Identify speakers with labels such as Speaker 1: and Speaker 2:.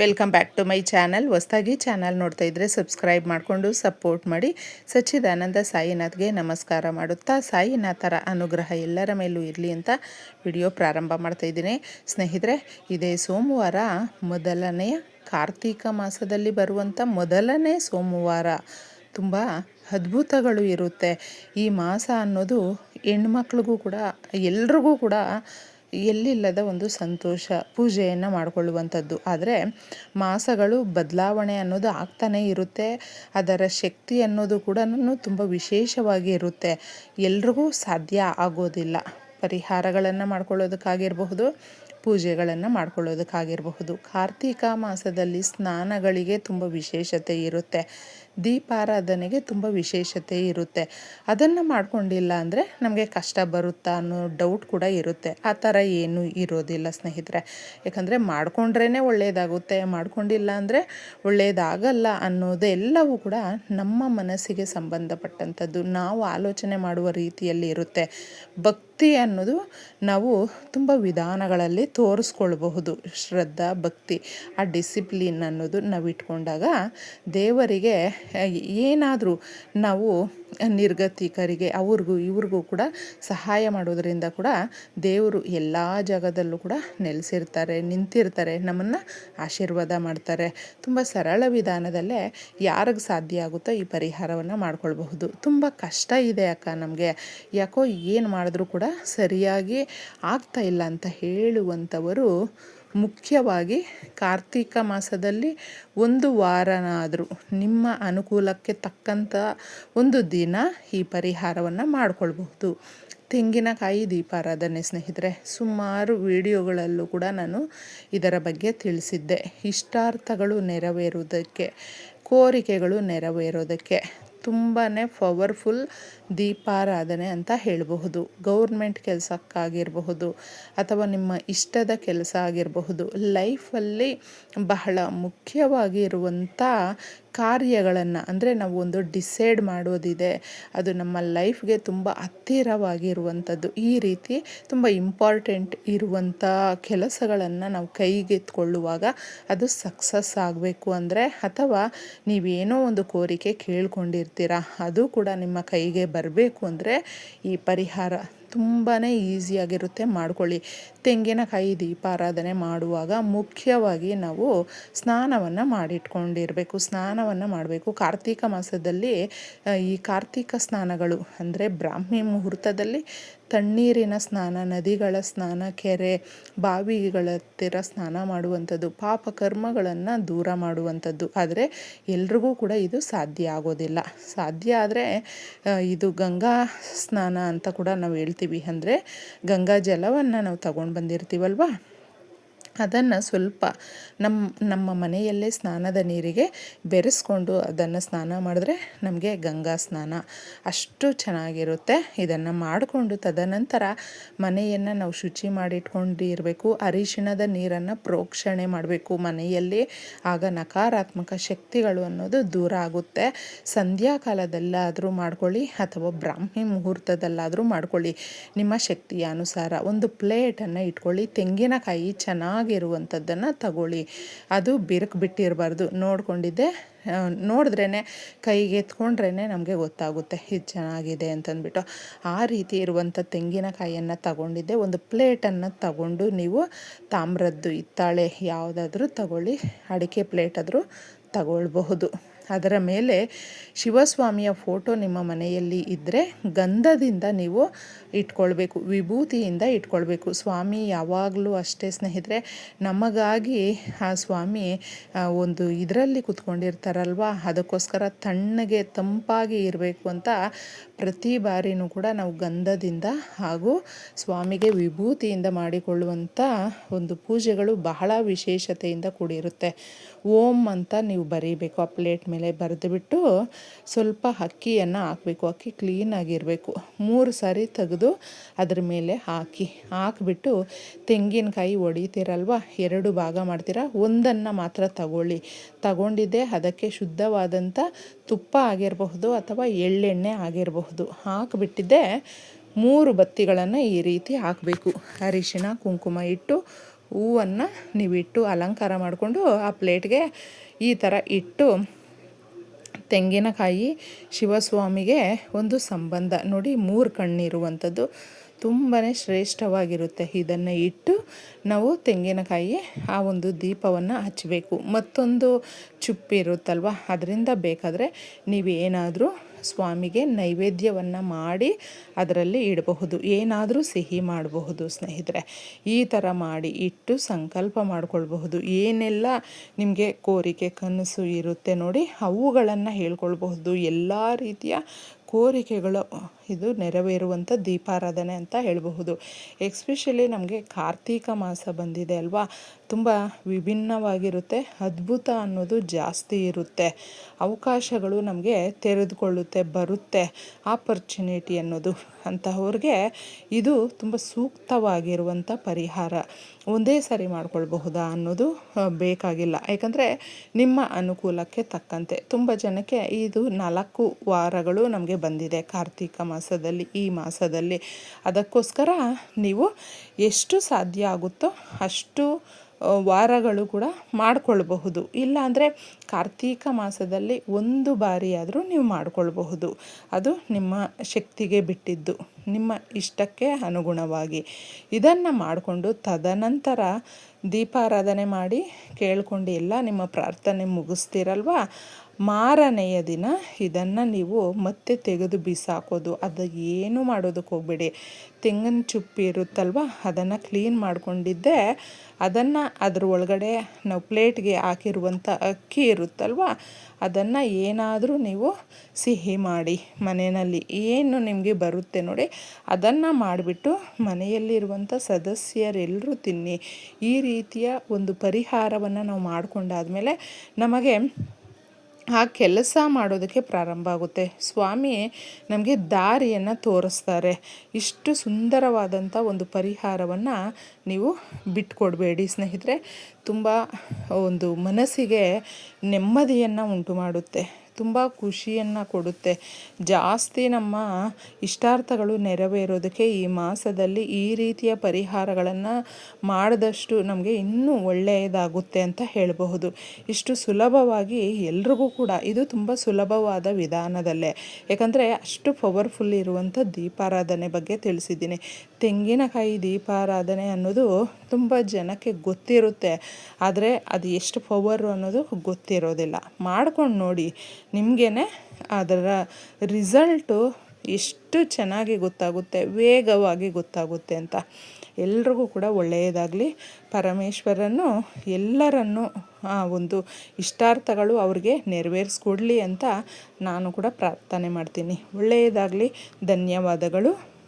Speaker 1: Welcome back to my channel. ಹೊಸ್ದಾಗಿ channel ನೋಡ್ತಾ ಇದ್ದರೆ ಸಬ್ಸ್ಕ್ರೈಬ್ ಮಾಡಿಕೊಂಡು ಸಪೋರ್ಟ್ ಮಾಡಿ. ಸಚ್ಚಿದಾನಂದ ಸಾಯಿನಾಥ್ಗೆ ನಮಸ್ಕಾರ ಮಾಡುತ್ತಾ ಸಾಯಿನಾಥರ ಅನುಗ್ರಹ ಎಲ್ಲರ ಮೇಲೂ ಇರಲಿ ಅಂತ ವಿಡಿಯೋ ಪ್ರಾರಂಭ ಮಾಡ್ತಾ ಇದ್ದೀನಿ. ಸ್ನೇಹಿತರೆ, ಇದೇ ಸೋಮವಾರ ಮೊದಲನೆಯ ಕಾರ್ತೀಕ ಮಾಸದಲ್ಲಿ ಬರುವಂಥ ಮೊದಲನೇ ಸೋಮವಾರ. ತುಂಬ ಅದ್ಭುತಗಳು ಇರುತ್ತೆ. ಈ ಮಾಸ ಅನ್ನೋದು ಹೆಣ್ಮಕ್ಳಿಗೂ ಕೂಡ, ಎಲ್ರಿಗೂ ಕೂಡ ಎಲ್ಲಿಲ್ಲದ ಒಂದು ಸಂತೋಷ ಪೂಜೆಯನ್ನು ಮಾಡಿಕೊಳ್ಳುವಂಥದ್ದು. ಆದರೆ ಮಾಸಗಳು ಬದಲಾವಣೆ ಅನ್ನೋದು ಆಗ್ತಾನೇ ಇರುತ್ತೆ. ಅದರ ಶಕ್ತಿ ಅನ್ನೋದು ಕೂಡ ತುಂಬ ವಿಶೇಷವಾಗಿ ಇರುತ್ತೆ. ಎಲ್ರಿಗೂ ಸಾಧ್ಯ ಆಗೋದಿಲ್ಲ. ಪರಿಹಾರಗಳನ್ನು ಮಾಡ್ಕೊಳ್ಳೋದಕ್ಕಾಗಿರಬಹುದು, ಪೂಜೆಗಳನ್ನು ಮಾಡ್ಕೊಳ್ಳೋದಕ್ಕಾಗಿರಬಹುದು. ಕಾರ್ತಿಕ ಮಾಸದಲ್ಲಿ ಸ್ನಾನಗಳಿಗೆ ತುಂಬ ವಿಶೇಷತೆ ಇರುತ್ತೆ. ದೀಪಾರಾಧನೆಗೆ ತುಂಬ ವಿಶೇಷತೆ ಇರುತ್ತೆ. ಅದನ್ನು ಮಾಡ್ಕೊಂಡಿಲ್ಲ ಅಂದರೆ ನಮಗೆ ಕಷ್ಟ ಬರುತ್ತಾ ಅನ್ನೋ ಡೌಟ್ ಕೂಡ ಇರುತ್ತೆ. ಆ ಥರ ಏನೂ ಇರೋದಿಲ್ಲ ಸ್ನೇಹಿತರೆ. ಯಾಕಂದರೆ ಮಾಡಿಕೊಂಡ್ರೇ ಒಳ್ಳೆಯದಾಗುತ್ತೆ ಮಾಡ್ಕೊಂಡಿಲ್ಲ ಅಂದರೆ ಒಳ್ಳೆಯದಾಗಲ್ಲ ಅನ್ನೋದೆಲ್ಲವೂ ಕೂಡ ನಮ್ಮ ಮನಸ್ಸಿಗೆ ಸಂಬಂಧಪಟ್ಟಂಥದ್ದು. ನಾವು ಆಲೋಚನೆ ಮಾಡುವ ರೀತಿಯಲ್ಲಿ ಇರುತ್ತೆ. ಭಕ್ತಿ ಅನ್ನೋದು ನಾವು ತುಂಬ ವಿಧಾನಗಳಲ್ಲಿ ತೋರಿಸ್ಕೊಳ್ಬಹುದು. ಶ್ರದ್ಧಾ, ಭಕ್ತಿ, ಆ ಡಿಸಿಪ್ಲಿನ್ ಅನ್ನೋದು ನಾವು ಇಟ್ಕೊಂಡಾಗ ದೇವರಿಗೆ ಏನಾದರೂ ನಾವು ನಿರ್ಗತಿಕರಿಗೆ, ಅವ್ರಿಗೂ, ಇವ್ರಿಗೂ ಕೂಡ ಸಹಾಯ ಮಾಡೋದರಿಂದ ಕೂಡ ದೇವರು ಎಲ್ಲ ಜಾಗದಲ್ಲೂ ಕೂಡ ನೆಲೆಸಿರ್ತಾರೆ, ನಿಂತಿರ್ತಾರೆ, ನಮ್ಮನ್ನು ಆಶೀರ್ವಾದ ಮಾಡ್ತಾರೆ. ತುಂಬ ಸರಳ ವಿಧಾನದಲ್ಲೇ ಯಾರಿಗೆ ಸಾಧ್ಯ ಆಗುತ್ತೋ ಈ ಪರಿಹಾರವನ್ನು ಮಾಡ್ಕೊಳ್ಬಹುದು. ತುಂಬ ಕಷ್ಟ ಇದೆ ಅಕ್ಕ ನಮಗೆ. ಯಾಕೋ ಏನು ಮಾಡಿದ್ರೂ ಕೂಡ ಸರಿಯಾಗಿ ಆಗ್ತಾ ಇಲ್ಲ ಅಂತ ಹೇಳುವಂಥವರು ಮುಖ್ಯವಾಗಿ ಕಾರ್ತಿಕ ಮಾಸದಲ್ಲಿ ಒಂದು ವಾರನಾದರೂ ನಿಮ್ಮ ಅನುಕೂಲಕ್ಕೆ ತಕ್ಕಂಥ ಒಂದು ದಿನ ಈ ಪರಿಹಾರವನ್ನು ಮಾಡಿಕೊಳ್ಬಹುದು. ತೆಂಗಿನಕಾಯಿ ದೀಪಾರಾಧನೆ ಸ್ನೇಹಿತರೆ, ಸುಮಾರು ವಿಡಿಯೋಗಳಲ್ಲೂ ಕೂಡ ನಾನು ಇದರ ಬಗ್ಗೆ ತಿಳಿಸಿದ್ದೆ. ಇಷ್ಟಾರ್ಥಗಳು ನೆರವೇರುವುದಕ್ಕೆ, ಕೋರಿಕೆಗಳು ನೆರವೇರೋದಕ್ಕೆ. ತುಂಬಾ ಪವರ್ಫುಲ್ ದೀಪಾರಾಧನೆ ಅಂತ ಹೇಳಬಹುದು. ಗೌರ್ಮೆಂಟ್ ಕೆಲಸಕ್ಕಾಗಿರಬಹುದು ಅಥವಾ ನಿಮ್ಮ ಇಷ್ಟದ ಕೆಲಸ ಆಗಿರಬಹುದು. ಲೈಫಲ್ಲಿ ಬಹಳ ಮುಖ್ಯವಾಗಿ ಇರುವಂಥ ಕಾರ್ಯಗಳನ್ನು, ಅಂದರೆ ನಾವು ಒಂದು ಡಿಸೈಡ್ ಮಾಡೋದಿದೆ, ಅದು ನಮ್ಮ ಲೈಫ್ಗೆ ತುಂಬ ಹತ್ತಿರವಾಗಿರುವಂಥದ್ದು ಈ ರೀತಿ ತುಂಬ ಇಂಪಾರ್ಟೆಂಟ್ ಇರುವಂಥ ಕೆಲಸಗಳನ್ನು ನಾವು ಕೈಗೆತ್ಕೊಳ್ಳುವಾಗ ಅದು ಸಕ್ಸಸ್ ಆಗಬೇಕು ಅಂದರೆ, ಅಥವಾ ನೀವೇನೋ ಒಂದು ಕೋರಿಕೆ ಕೇಳ್ಕೊಂಡಿರ್ತೀರ, ಅದು ಕೂಡ ನಿಮ್ಮ ಕೈಗೆ ಬರಬೇಕು ಅಂದರೆ ಈ ಪರಿಹಾರ ತುಂಬಾ ಈಸಿಯಾಗಿರುತ್ತೆ ಮಾಡ್ಕೊಳ್ಳಿ. ತೆಂಗಿನಕಾಯಿ ದೀಪಾರಾಧನೆ ಮಾಡುವಾಗ ಮುಖ್ಯವಾಗಿ ನಾವು ಸ್ನಾನವನ್ನು ಮಾಡಿಟ್ಕೊಂಡಿರಬೇಕು. ಸ್ನಾನವನ್ನು ಮಾಡಬೇಕು. ಕಾರ್ತಿಕ ಮಾಸದಲ್ಲಿ ಈ ಕಾರ್ತಿಕ ಸ್ನಾನಗಳು ಅಂದರೆ ಬ್ರಾಹ್ಮಿ ಮುಹೂರ್ತದಲ್ಲಿ ತಣ್ಣೀರಿನ ಸ್ನಾನ, ನದಿಗಳ ಸ್ನಾನ, ಕೆರೆ, ಬಾವಿಗಳ ಹತ್ತಿರ ಸ್ನಾನ ಮಾಡುವಂಥದ್ದು, ಪಾಪ ಕರ್ಮಗಳನ್ನು ದೂರ ಮಾಡುವಂಥದ್ದು. ಆದರೆ ಎಲ್ರಿಗೂ ಕೂಡ ಇದು ಸಾಧ್ಯ ಆಗೋದಿಲ್ಲ. ಸಾಧ್ಯ ಆದರೆ ಇದು ಗಂಗಾ ಸ್ನಾನ ಅಂತ ಕೂಡ ನಾವು ಹೇಳ್ತೀವಿ. ಅಂದರೆ ಗಂಗಾ ಜಲವನ್ನು ನಾವು ತಗೊಂಡು ಬಂದಿರ್ತೀವಲ್ವ? ಅದನ್ನು ಸ್ವಲ್ಪ ನಮ್ಮ ನಮ್ಮ ಮನೆಯಲ್ಲೇ ಸ್ನಾನದ ನೀರಿಗೆ ಬೆರೆಸ್ಕೊಂಡು ಅದನ್ನು ಸ್ನಾನ ಮಾಡಿದ್ರೆ ನಮಗೆ ಗಂಗಾ ಸ್ನಾನ ಅಷ್ಟು ಚೆನ್ನಾಗಿರುತ್ತೆ. ಇದನ್ನು ಮಾಡಿಕೊಂಡು ತದನಂತರ ಮನೆಯನ್ನು ನಾವು ಶುಚಿ ಮಾಡಿಟ್ಕೊಂಡಿರಬೇಕು. ಅರಿಶಿಣದ ನೀರನ್ನು ಪ್ರೋಕ್ಷಣೆ ಮಾಡಬೇಕು. ಮನೆಯಲ್ಲಿ ಆಗ ನಕಾರಾತ್ಮಕ ಶಕ್ತಿಗಳು ಅನ್ನೋದು ದೂರ ಆಗುತ್ತೆ. ಸಂಧ್ಯಾಕಾಲದಲ್ಲಾದರೂ ಮಾಡ್ಕೊಳ್ಳಿ ಅಥವಾ ಬ್ರಾಹ್ಮಿ ಮುಹೂರ್ತದಲ್ಲಾದರೂ ಮಾಡ್ಕೊಳ್ಳಿ. ನಿಮ್ಮ ಶಕ್ತಿಯ ಅನುಸಾರ ಒಂದು ಪ್ಲೇಟನ್ನು ಇಟ್ಕೊಳ್ಳಿ. ತೆಂಗಿನಕಾಯಿ ಚೆನ್ನಾಗಿ ಇರುವಂಥದ್ದನ್ನು ತಗೊಳ್ಳಿ. ಅದು ಬಿರುಕು ಬಿಟ್ಟಿರಬಾರ್ದು. ನೋಡ್ಕೊಂಡಿದ್ದೆ. ನೋಡಿದ್ರೇ ಕೈಗೆ ಎತ್ಕೊಂಡ್ರೇ ನಮಗೆ ಗೊತ್ತಾಗುತ್ತೆ ಇದು ಚೆನ್ನಾಗಿದೆ ಅಂತಂದ್ಬಿಟ್ಟು. ಆ ರೀತಿ ಇರುವಂಥ ತೆಂಗಿನಕಾಯಿಯನ್ನು ತಗೊಂಡಿದ್ದೆ. ಒಂದು ಪ್ಲೇಟನ್ನು ತಗೊಂಡು ನೀವು ತಾಮ್ರದ್ದು ಇತ್ತಾಳೆ ಯಾವುದಾದ್ರೂ ತಗೊಳ್ಳಿ. ಅಡಿಕೆ ಪ್ಲೇಟ್ ಆದರೂ ತಗೊಳ್ಬಹುದು. ಅದರ ಮೇಲೆ ಶಿವಸ್ವಾಮಿಯ ಫೋಟೋ ನಿಮ್ಮ ಮನೆಯಲ್ಲಿ ಇದ್ದರೆ ಗಂಧದಿಂದ ನೀವು ಇಟ್ಕೊಳ್ಬೇಕು, ವಿಭೂತಿಯಿಂದ ಇಟ್ಕೊಳ್ಬೇಕು. ಸ್ವಾಮಿ ಯಾವಾಗಲೂ ಅಷ್ಟೇ ಸ್ನೇಹಿತರೆ, ನಮಗಾಗಿ ಆ ಸ್ವಾಮಿ ಒಂದು ಇದರಲ್ಲಿ ಕುತ್ಕೊಂಡಿರ್ತಾರಲ್ವ, ಅದಕ್ಕೋಸ್ಕರ ತಣ್ಣಗೆ ತಂಪಾಗಿ ಇರಬೇಕು ಅಂತ ಪ್ರತಿ ಬಾರಿನೂ ಕೂಡ ನಾವು ಗಂಧದಿಂದ ಹಾಗೂ ಸ್ವಾಮಿಗೆ ವಿಭೂತಿಯಿಂದ ಮಾಡಿಕೊಳ್ಳುವಂಥ ಒಂದು ಪೂಜೆಗಳು ಬಹಳ ವಿಶೇಷತೆಯಿಂದ ಕೂಡಿರುತ್ತೆ. ಓಂ ಅಂತ ನೀವು ಬರೀಬೇಕು ಆ ಪ್ಲೇಟ್ ಮೇಲೆ. ಬರೆದುಬಿಟ್ಟು ಸ್ವಲ್ಪ ಅಕ್ಕಿಯನ್ನು ಹಾಕಬೇಕು. ಅಕ್ಕಿ ಕ್ಲೀನಾಗಿರಬೇಕು ಮೂರು ಸಾರಿ ತೆಗೆದು ಅದ್ರ ಮೇಲೆ ಹಾಕಿ. ಹಾಕಿಬಿಟ್ಟು ತೆಂಗಿನಕಾಯಿ ಹೊಡಿತೀರಲ್ವ ಎರಡು ಭಾಗ ಮಾಡ್ತೀರಾ? ಒಂದನ್ನು ಮಾತ್ರ ತಗೊಳ್ಳಿ. ತಗೊಂಡಿದ್ದೆ, ಅದಕ್ಕೆ ಶುದ್ಧವಾದಂಥ ತುಪ್ಪ ಆಗಿರಬಹುದು ಅಥವಾ ಎಳ್ಳೆಣ್ಣೆ ಆಗಿರಬಹುದು. ಹಾಕಿಬಿಟ್ಟಿದ್ದೆ, ಮೂರು ಬತ್ತಿಗಳನ್ನು ಈ ರೀತಿ ಹಾಕಬೇಕು. ಅರಿಶಿಣ, ಕುಂಕುಮ ಇಟ್ಟು, ಹೂವನ್ನು ನೀವಿಟ್ಟು ಅಲಂಕಾರ ಮಾಡಿಕೊಂಡು ಆ ಪ್ಲೇಟ್ಗೆ ಈ ಥರ ಇಟ್ಟು ತೆಂಗಿನಕಾಯಿ ಶಿವಸ್ವಾಮಿಗೆ ಒಂದು ಸಂಬಂಧ. ನೋಡಿ, ಮೂರು ಕಣ್ಣಿರುವಂಥದ್ದು ತುಂಬಾ ಶ್ರೇಷ್ಠವಾಗಿರುತ್ತೆ. ಇದನ್ನು ಇಟ್ಟು ನಾವು ತೆಂಗಿನಕಾಯಿ ಆ ಒಂದು ದೀಪವನ್ನು ಹಚ್ಚಬೇಕು ಮತ್ತೊಂದು ಚುಪ್ಪಿರುತ್ತಲ್ವ? ಅದರಿಂದ ಬೇಕಾದರೆ ನೀವೇನಾದರೂ ಸ್ವಾಮಿಗೆ ನೈವೇದ್ಯವನ್ನು ಮಾಡಿ ಅದರಲ್ಲಿ ಇಡಬಹುದು. ಏನಾದರೂ ಸಿಹಿ ಮಾಡಬಹುದು ಸ್ನೇಹಿತರೆ. ಈ ಥರ ಮಾಡಿ ಇಟ್ಟು ಸಂಕಲ್ಪ ಮಾಡಿಕೊಳ್ಬಹುದು. ಏನೆಲ್ಲ ನಿಮಗೆ ಕೋರಿಕೆ, ಕನಸು ಇರುತ್ತೆ ನೋಡಿ ಅವುಗಳನ್ನು ಹೇಳ್ಕೊಳ್ಬಹುದು. ಎಲ್ಲ ರೀತಿಯ ಕೋರಿಕೆಗಳು ಇದು ನೆರವೇರುವಂಥ ದೀಪಾರಾಧನೆ ಅಂತ ಹೇಳಬಹುದು. ಎಕ್ಸ್ಪೆಷಲಿ ನಮಗೆ ಕಾರ್ತೀಕ ಮಾಸ ಬಂದಿದೆ ಅಲ್ವಾ? ತುಂಬ ವಿಭಿನ್ನವಾಗಿರುತ್ತೆ, ಅದ್ಭುತ ಅನ್ನೋದು ಜಾಸ್ತಿ ಇರುತ್ತೆ. ಅವಕಾಶಗಳು ನಮಗೆ ತೆರೆದುಕೊಳ್ಳುತ್ತೆ, ಬರುತ್ತೆ. ಆಪರ್ಚುನಿಟಿ ಅನ್ನೋದು ಅಂತಹವ್ರಿಗೆ ಇದು ತುಂಬ ಸೂಕ್ತವಾಗಿರುವಂಥ ಪರಿಹಾರ. ಒಂದೇ ಸರಿ ಮಾಡ್ಕೊಳ್ಬಹುದಾ ಅನ್ನೋದು ಬೇಕಾಗಿಲ್ಲ. ಯಾಕಂದರೆ ನಿಮ್ಮ ಅನುಕೂಲಕ್ಕೆ ತಕ್ಕಂತೆ. ತುಂಬ ಜನಕ್ಕೆ ಇದು ನಾಲ್ಕು ವಾರಗಳು ನಮಗೆ ಬಂದಿದೆ ಕಾರ್ತಿಕ ಮಾಸದಲ್ಲಿ, ಈ ಮಾಸದಲ್ಲಿ. ಅದಕ್ಕೋಸ್ಕರ ನೀವು ಎಷ್ಟು ಸಾಧ್ಯ ಆಗುತ್ತೋ ಅಷ್ಟು ವಾರಗಳು ಕೂಡ ಮಾಡಿಕೊಳ್ಬಹುದು. ಇಲ್ಲಾಂದರೆ ಕಾರ್ತೀಕ ಮಾಸದಲ್ಲಿ ಒಂದು ಬಾರಿಯಾದರೂ ನೀವು ಮಾಡಿಕೊಳ್ಬಹುದು. ಅದು ನಿಮ್ಮ ಶಕ್ತಿಗೆ ಬಿಟ್ಟಿದ್ದು, ನಿಮ್ಮ ಇಷ್ಟಕ್ಕೆ ಅನುಗುಣವಾಗಿ. ಇದನ್ನು ಮಾಡಿಕೊಂಡು ತದನಂತರ ದೀಪಾರಾಧನೆ ಮಾಡಿ ಕೇಳ್ಕೊಂಡು ಎಲ್ಲ ನಿಮ್ಮ ಪ್ರಾರ್ಥನೆ ಮುಗಿಸ್ತೀರಲ್ವ? ಮಾರನೆಯ ದಿನ ಇದನ್ನು ನೀವು ಮತ್ತೆ ತೆಗೆದು ಬಿಸಾಕೋದು. ಅದು ಏನು ಮಾಡೋದಕ್ಕೆ ಹೋಗಬೇಡಿ. ತೆಂಗಿನ ಚುಪ್ಪಿ ಇರುತ್ತಲ್ವ, ಅದನ್ನು ಕ್ಲೀನ್ ಮಾಡಿಕೊಂಡಿದ್ದೆ. ಅದನ್ನು ಅದ್ರ ಒಳಗಡೆ ನಾವು ಪ್ಲೇಟ್ಗೆ ಹಾಕಿರುವಂಥ ಅಕ್ಕಿ ಇರುತ್ತಲ್ವ, ಅದನ್ನು ಏನಾದರೂ ನೀವು ಸಿಹಿ ಮಾಡಿ ಮನೆಯಲ್ಲಿ. ಏನು ನಿಮಗೆ ಬರುತ್ತೆ ನೋಡಿ, ಅದನ್ನು ಮಾಡಿಬಿಟ್ಟು ಮನೆಯಲ್ಲಿರುವಂಥ ಸದಸ್ಯರೆಲ್ಲರೂ ತಿನ್ನಿ. ಈ ರೀತಿಯ ಒಂದು ಪರಿಹಾರವನ್ನು ನಾವು ಮಾಡಿಕೊಂಡಾದ್ಮೇಲೆ ನಮಗೆ ಆ ಕೆಲಸ ಮಾಡೋದಕ್ಕೆ ಪ್ರಾರಂಭ ಆಗುತ್ತೆ. ಸ್ವಾಮಿ ನಮಗೆ ದಾರಿಯನ್ನು ತೋರಿಸ್ತಾರೆ. ಇಷ್ಟು ಸುಂದರವಾದಂಥ ಒಂದು ಪರಿಹಾರವನ್ನು ನೀವು ಬಿಟ್ಕೊಡಬೇಡಿ ಸ್ನೇಹಿತರೆ. ತುಂಬ ಒಂದು ಮನಸ್ಸಿಗೆ ನೆಮ್ಮದಿಯನ್ನು ಉಂಟು ಮಾಡುತ್ತೆ. ತುಂಬ ಖುಷಿಯನ್ನು ಕೊಡುತ್ತೆ. ಜಾಸ್ತಿ ನಮ್ಮ ಇಷ್ಟಾರ್ಥಗಳು ನೆರವೇರೋದಕ್ಕೆ ಈ ಮಾಸದಲ್ಲಿ ಈ ರೀತಿಯ ಪರಿಹಾರಗಳನ್ನು ಮಾಡಿದಷ್ಟು ನಮಗೆ ಇನ್ನೂ ಒಳ್ಳೆಯದಾಗುತ್ತೆ ಅಂತ ಹೇಳಬಹುದು. ಇಷ್ಟು ಸುಲಭವಾಗಿ ಎಲ್ರಿಗೂ ಕೂಡ ಇದು ತುಂಬ ಸುಲಭವಾದ ವಿಧಾನದಲ್ಲೇ. ಯಾಕಂದರೆ ಅಷ್ಟು ಪವರ್ಫುಲ್ ಇರುವಂಥ ದೀಪಾರಾಧನೆ ಬಗ್ಗೆ ತಿಳಿಸಿದ್ದೀನಿ. ತೆಂಗಿನಕಾಯಿ ದೀಪಾರಾಧನೆ ಅನ್ನೋದು ತುಂಬ ಜನಕ್ಕೆ ಗೊತ್ತಿರುತ್ತೆ. ಆದರೆ ಅದು ಎಷ್ಟು ಪವರು ಅನ್ನೋದು ಗೊತ್ತಿರೋದಿಲ್ಲ. ಮಾಡ್ಕೊಂಡು ನೋಡಿ. ನಿಮಗೇ ಅದರ ರಿಸಲ್ಟು ಎಷ್ಟು ಚೆನ್ನಾಗಿ ಗೊತ್ತಾಗುತ್ತೆ, ವೇಗವಾಗಿ ಗೊತ್ತಾಗುತ್ತೆ ಅಂತ. ಎಲ್ರಿಗೂ ಕೂಡ ಒಳ್ಳೆಯದಾಗಲಿ. ಪರಮೇಶ್ವರನು ಎಲ್ಲರನ್ನು ಆ ಒಂದು ಇಷ್ಟಾರ್ಥಗಳು ಅವ್ರಿಗೆ ನೆರವೇರಿಸ್ಕೊಡ್ಲಿ ಅಂತ ನಾನು ಕೂಡ ಪ್ರಾರ್ಥನೆ ಮಾಡ್ತೀನಿ. ಒಳ್ಳೆಯದಾಗಲಿ. ಧನ್ಯವಾದಗಳು.